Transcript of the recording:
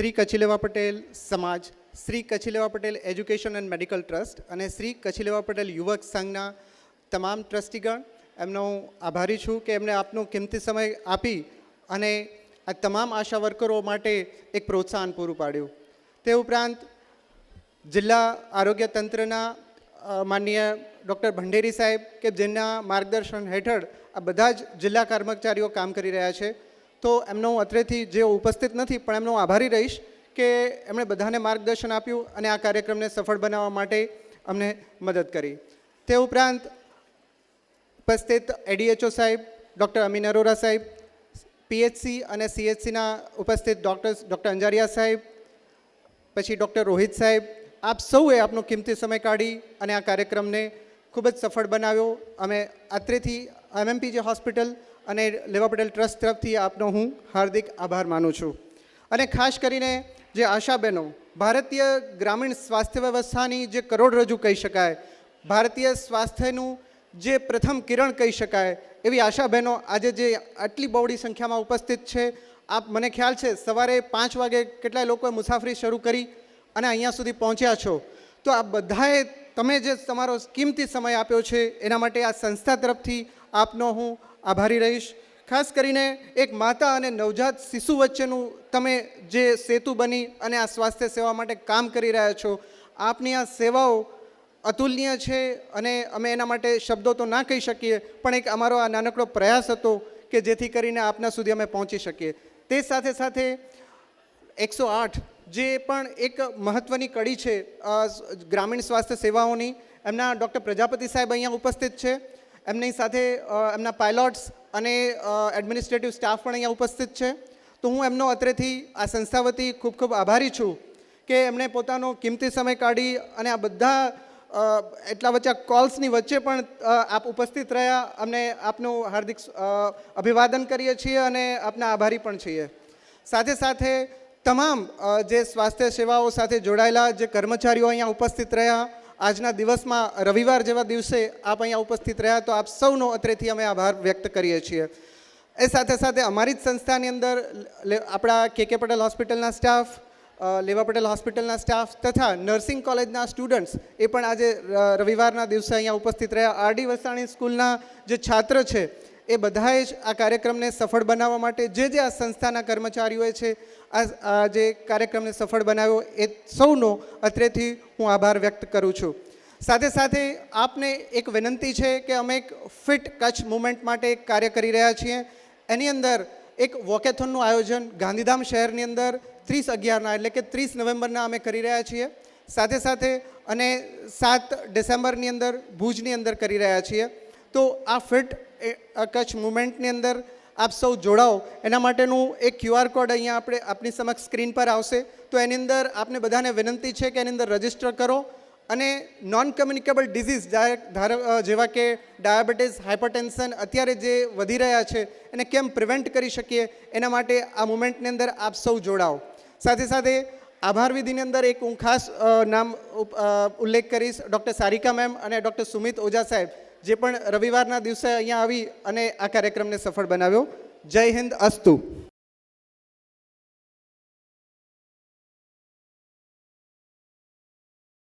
Shri Kachhi Leva Patel Samaj Shri Kachhi Leva Patel education and medical trust અને શ્રી કચીલેવા પટેલ યુવક સંઘના તમામ ટ્રસ્ટીગણ, એમનો હું આભારી છું કે એમણે આપનો કિંમતી સમય આપી અને આ તમામ આશા વર્કરો માટે એક પ્રોત્સાહન પૂરું પાડ્યું. તે ઉપરાંત જિલ્લા આરોગ્ય તંત્રના માનનીય ડૉક્ટર ભંડેરી સાહેબ કે જેમના માર્ગદર્શન હેઠળ આ બધા જ જિલ્લા કર્મચારીઓ કામ કરી રહ્યા છે. તો એમનો અત્રેથી જે ઉપસ્થિત નથી, પણ એમનો આભારી રહીશ કે એમણે બધાને માર્ગદર્શન આપ્યું અને આ કાર્યક્રમને સફળ બનાવવા માટે અમને મદદ કરી. તે ઉપરાંત ઉપસ્થિત એડીએચઓ સાહેબ, ડૉક્ટર અમીન અરોરા સાહેબ પીએચસી અને સીએચસીના ઉપસ્થિત ડૉક્ટર ડૉક્ટર અંજારિયા સાહેબ, પછી ડૉક્ટર રોહિત સાહેબ, આપ સૌએ આપનો કિંમતી સમય કાઢી અને આ કાર્યક્રમને ખૂબ જ સફળ બનાવ્યો. અમે અત્રેથી એમએમપીજે હોસ્પિટલ અને લેવા પટેલ ટ્રસ્ટ તરફથી આપનો હું હાર્દિક આભાર માનું છું. અને ખાસ કરીને જે આશાબહેનો ભારતીય ગ્રામીણ સ્વાસ્થ્ય વ્યવસ્થાની જે કરોડરજ્જુ કહી શકાય, ભારતીય સ્વાસ્થ્યનું જે પ્રથમ કિરણ કહી શકાય, એવી આશાબહેનો આજે જે આટલી બહોળી સંખ્યામાં ઉપસ્થિત છે, આપ મને ખ્યાલ છે સવારે પાંચ વાગે કેટલાય લોકોએ મુસાફરી શરૂ કરી અને અહીંયા સુધી પહોંચ્યા છો. તો આ બધાએ તમે જે તમારો કિંમતી સમય આપ્યો છે, એના માટે આ સંસ્થા તરફથી આપનો હું આભારી રહીશ. ખાસ કરીને એક માતા અને નવજાત શિશુ વચ્ચેનું તમે જે સેતુ બની અને આ સ્વાસ્થ્ય સેવા માટે કામ કરી રહ્યા છો, આપની આ સેવાઓ અતુલનીય છે અને અમે એના માટે શબ્દો તો ના કહી શકીએ, પણ એક અમારો આ નાનકડો પ્રયાસ હતો કે જેથી કરીને આપના સુધી અમે પહોંચી શકીએ. તે સાથે સાથે એકસો આઠ, જે પણ એક મહત્ત્વની કડી છે ગ્રામીણ સ્વાસ્થ્ય સેવાઓની, એમના ડૉક્ટર પ્રજાપતિ સાહેબ અહીંયા ઉપસ્થિત છે. એમની સાથે એમના પાયલોટ્સ અને એડમિનિસ્ટ્રેટિવ સ્ટાફ પણ અહીંયા ઉપસ્થિત છે. તો હું એમનો અત્રેથી આ સંસ્થા વતી ખૂબ ખૂબ આભારી છું કે એમણે પોતાનો કિંમતી સમય કાઢી અને આ બધા એટલા વચ્ચે કોલ્સની વચ્ચે પણ આપ ઉપસ્થિત રહ્યા. અમને આપનું હાર્દિક અભિવાદન કરીએ છીએ અને આપના આભારી પણ છીએ. સાથે સાથે તમામ જે સ્વાસ્થ્ય સેવાઓ સાથે જોડાયેલા જે કર્મચારીઓ અહીંયા ઉપસ્થિત રહ્યા આજના દિવસમાં રવિવાર જેવા દિવસે આપ અહીંયા ઉપસ્થિત રહ્યા તો આપ સૌનો અત્રેથી અમે આભાર વ્યક્ત કરીએ છીએ. એ સાથે સાથે અમારી જ સંસ્થાની અંદર આપણા કે કે પટેલ હોસ્પિટલના સ્ટાફ લેવા પટેલ હોસ્પિટલના સ્ટાફ તથા નર્સિંગ કોલેજના સ્ટુડન્ટ્સ એ પણ આજે રવિવારના દિવસે અહીંયા ઉપસ્થિત રહ્યા. આરડી વસાણી સ્કૂલના જે છાત્ર છે એ બધાએ જ આ કાર્યક્રમને સફળ બનાવવા માટે જે જે આ સંસ્થાના કર્મચારીઓએ છે આ જે કાર્યક્રમને સફળ બનાવ્યો એ સૌનો અત્રેથી હું આભાર વ્યક્ત કરું છું. સાથે સાથે આપને એક વિનંતી છે કે અમે એક ફિટ કચ્છ મુવમેન્ટ માટે એક કાર્ય કરી રહ્યા છીએ. એની અંદર એક વોકેથોનનું આયોજન ગાંધીધામ શહેરની અંદર ત્રીસ અગિયારના એટલે કે ત્રીસ નવેમ્બરના અમે કરી રહ્યા છીએ. સાથે સાથે અને સાત ડિસેમ્બરની અંદર ભુજની અંદર કરી રહ્યા છીએ. તો આ ફિટ કચ્છ મુમેન્ટની અંદર આપ સૌ જોડાઓ. એના માટેનું એક ક્યુઆર કોડ અહીંયા આપણે આપની સમક્ષ સ્ક્રીન પર આવશે. તો એની અંદર આપને બધાને વિનંતી છે કે એની અંદર રજિસ્ટર કરો અને નોન કમ્યુનિકેબલ ડિઝીઝ જેવા કે ડાયાબિટીસ હાઇપરટેન્શન અત્યારે જે વધી રહ્યા છે, એને કેમ પ્રિવેન્ટ કરી શકીએ? એના માટે આ મુમેન્ટની અંદર આપ સૌ જોડાઓ. સાથે સાથે આભાર વિધિની અંદર એક હું ખાસ નામ ઉલ્લેખ કરીશ ડૉક્ટર સારિકા મેમ અને ડૉક્ટર સુમિત ઓઝા સાહેબ. જે પણ રવિવારના દિવસે અહીંયા આવી અને આ કાર્યક્રમને સફળ બનાવ્યો. જય હિન્દ અસ્તુ.